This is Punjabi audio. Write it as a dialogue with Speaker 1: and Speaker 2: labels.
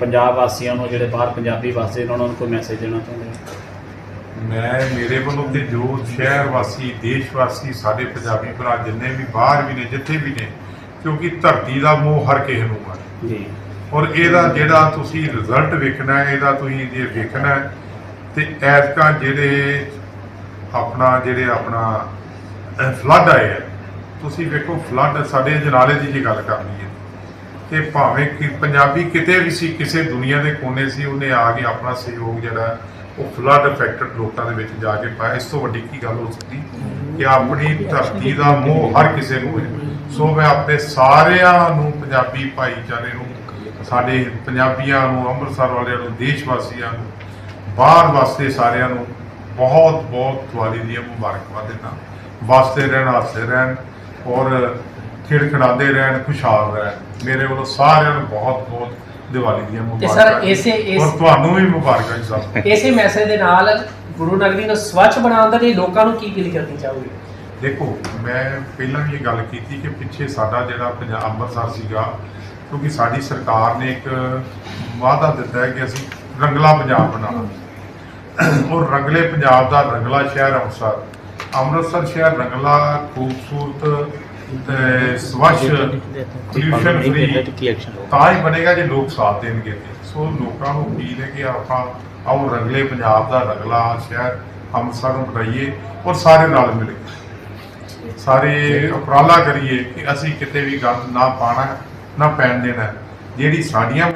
Speaker 1: ਪੰਜਾਬ ਵਾਸੀਆਂ ਨੂੰ ਜਿਹੜੇ ਬਾਹਰ ਪੰਜਾਬੀ ਵਸਦੇ ਨੇ ਉਹਨਾਂ ਨੂੰ ਕੋਈ ਮੈਸੇਜ ਦੇਣਾ ਚਾਹੁੰਦੇ ਹੋ?
Speaker 2: ਮੈਂ ਮੇਰੇ ਵੱਲੋਂ ਤੇ ਜੋ ਸ਼ਹਿਰ ਵਾਸੀ ਦੇਸ਼ ਵਾਸੀ ਸਾਡੇ ਪੰਜਾਬੀ ਭਰਾ ਜਿੰਨੇ ਵੀ ਬਾਹਰ ਵੀ ਨੇ ਜਿੱਥੇ ਵੀ ਨੇ ਕਿਉਂਕਿ ਧਰਤੀ ਦਾ ਮੋਹ ਹਰ ਕਿਸੇ ਨੂੰ ਹੈ
Speaker 1: ਜੀ।
Speaker 2: ਔਰ ਇਹਦਾ ਜਿਹੜਾ ਤੁਸੀਂ ਰਿਜ਼ਲਟ ਵੇਖਣਾ ਹੈ ਇਹਦਾ ਤੁਸੀਂ ਜੇ ਵੇਖਣਾ ਹੈ, ਤੇ ਐਤਕਾਂ ਜਿਹੜੇ ਆਪਣਾ ਜਿਹੜੇ ਆਪਣਾ ਫਲੱਡ ਆਏ ਆ ਤੁਸੀਂ ਵੇਖੋ ਫਲੱਡ ਸਾਡੇ ਜਨਾਲੇ ਦੀ ਜੇ ਗੱਲ ਕਰਨੀ ਹੈ। ਕਿ ਭਾਵੇਂ ਕਿ ਪੰਜਾਬੀ ਕਿਤੇ ਵੀ ਸੀ, ਕਿਸੇ ਦੁਨੀਆ ਦੇ ਕੋਨੇ ਸੀ, ਉਹਨੇ ਆ ਕੇ ਆਪਣਾ ਸਹਿਯੋਗ ਜਿਹੜਾ ਉਹ ਫਲੱਡ ਅਫੈਕਟਡ ਲੋਕਾਂ ਦੇ ਵਿੱਚ ਜਾ ਕੇ ਪਾਇਆ। ਇਸ ਤੋਂ ਵੱਡੀ ਕੀ ਗੱਲ ਹੋ ਸਕਦੀ ਕਿ ਆਪਣੀ ਧਰਤੀ ਦਾ ਮੋਹ ਹਰ ਕਿਸੇ ਨੂੰ ਹੈ। ਸੋ ਮੈਂ ਆਪਣੇ ਸਾਰਿਆਂ ਨੂੰ, ਪੰਜਾਬੀ ਭਾਈਚਾਰੇ ਨੂੰ, ਸਾਡੇ ਪੰਜਾਬੀਆਂ ਨੂੰ, ਅੰਮ੍ਰਿਤਸਰ ਵਾਲਿਆਂ ਨੂੰ, ਦੇਸ਼ ਵਾਸੀਆਂ ਨੂੰ, ਬਾਹਰ ਵਾਸਤੇ ਸਾਰਿਆਂ ਨੂੰ ਬਹੁਤ ਬਹੁਤ ਦੀਵਾਲੀ ਦੀਆਂ ਮੁਬਾਰਕਬਾਦ ਦਿੰਦਾ। ਵਾਸਤੇ ਰਹਿਣ ਹਾਸੇ ਰਹਿਣ। ਔਰ ਖਿੜਖੜਾਉਂਦੇ ਰਹਿਣ ਖੁਸ਼ਹਾਲ ਰਹਿਣ। ਮੇਰੇ ਵੱਲੋਂ ਸਾਰਿਆਂ ਨੂੰ ਬਹੁਤ ਬਹੁਤ ਦੀਵਾਲੀ ਦੀਆਂ
Speaker 3: ਤੇ ਸਰ,
Speaker 2: ਮੁਬਾਰਕਾਂ
Speaker 3: ਇਸੇ- ਇਸ-
Speaker 2: ਔਰ ਤੁਹਾਨੂੰ ਵੀ ਮੁਬਾਰਕਾਂ ਜੀ ਸਾਹਿਬ
Speaker 3: ਇਸੇ ਮੈਸੇਜ ਦੇ ਨਾਲ ਗੁਰੂ ਨਗਰੀ ਨੂੰ ਸਵੱਛ ਬਣਾਉਣ ਦੇ ਲਈ ਲੋਕਾਂ ਨੂੰ ਕੀ ਅਪੀਲ ਕਰਨੀ ਚਾਹੋਗੇ?
Speaker 2: ਦੇਖੋ ਮੈਂ ਪਹਿਲਾਂ ਵੀ ਇਹ ਗੱਲ ਕੀਤੀ ਕਿ ਪਿੱਛੇ ਸਾਡਾ ਜਿਹੜਾ ਪੰਜਾਬ ਅੰਮ੍ਰਿਤਸਰ ਸੀਗਾ ਕਿਉਂਕਿ ਸਾਡੀ ਸਰਕਾਰ ਨੇ ਇੱਕ ਵਾਅਦਾ ਦਿੱਤਾ ਹੈ ਕਿ ਅਸੀਂ ਰੰਗਲਾ ਪੰਜਾਬ ਬਣਾਉਣਾ ਔਰ ਰੰਗਲੇ ਪੰਜਾਬ ਦਾ ਰੰਗਲਾ ਸ਼ਹਿਰ ਅੰਮ੍ਰਿਤਸਰ। ਅੰਮ੍ਰਿਤਸਰ ਸ਼ਹਿਰ ਰੰਗਲਾ ਖੂਬਸੂਰਤ ਤੇ ਸਵੱਛ ਪੋਲਿਊਸ਼ਨ ਫ੍ਰੀ ਤਾਂ ਹੀ ਬਣੇਗਾ ਜੇ ਲੋਕ ਸਾਥ ਦੇਣਗੇ ਤੇ। ਸੋ ਲੋਕਾਂ ਨੂੰ ਅਪੀਲ ਹੈ ਕਿ ਆਪਾਂ ਆਓ ਰੰਗਲੇ ਪੰਜਾਬ ਦਾ ਰੰਗਲਾ ਸ਼ਹਿਰ ਅੰਮ੍ਰਿਤਸਰ ਨੂੰ ਬਣਾਈਏ ਔਰ ਸਾਰੇ ਨਾਲ ਮਿਲ। ਕੇ ਸਾਰੇ ਉਪਰਾਲਾ ਕਰੀਏ ਕਿ ਅਸੀਂ ਕਿਤੇ ਵੀ ਗੰਦ ਨਾ ਪਾਣਾ ਨਾ ਪੈਣ ਦੇਣਾ ਜਿਹੜੀ ਸਾਡੀਆਂ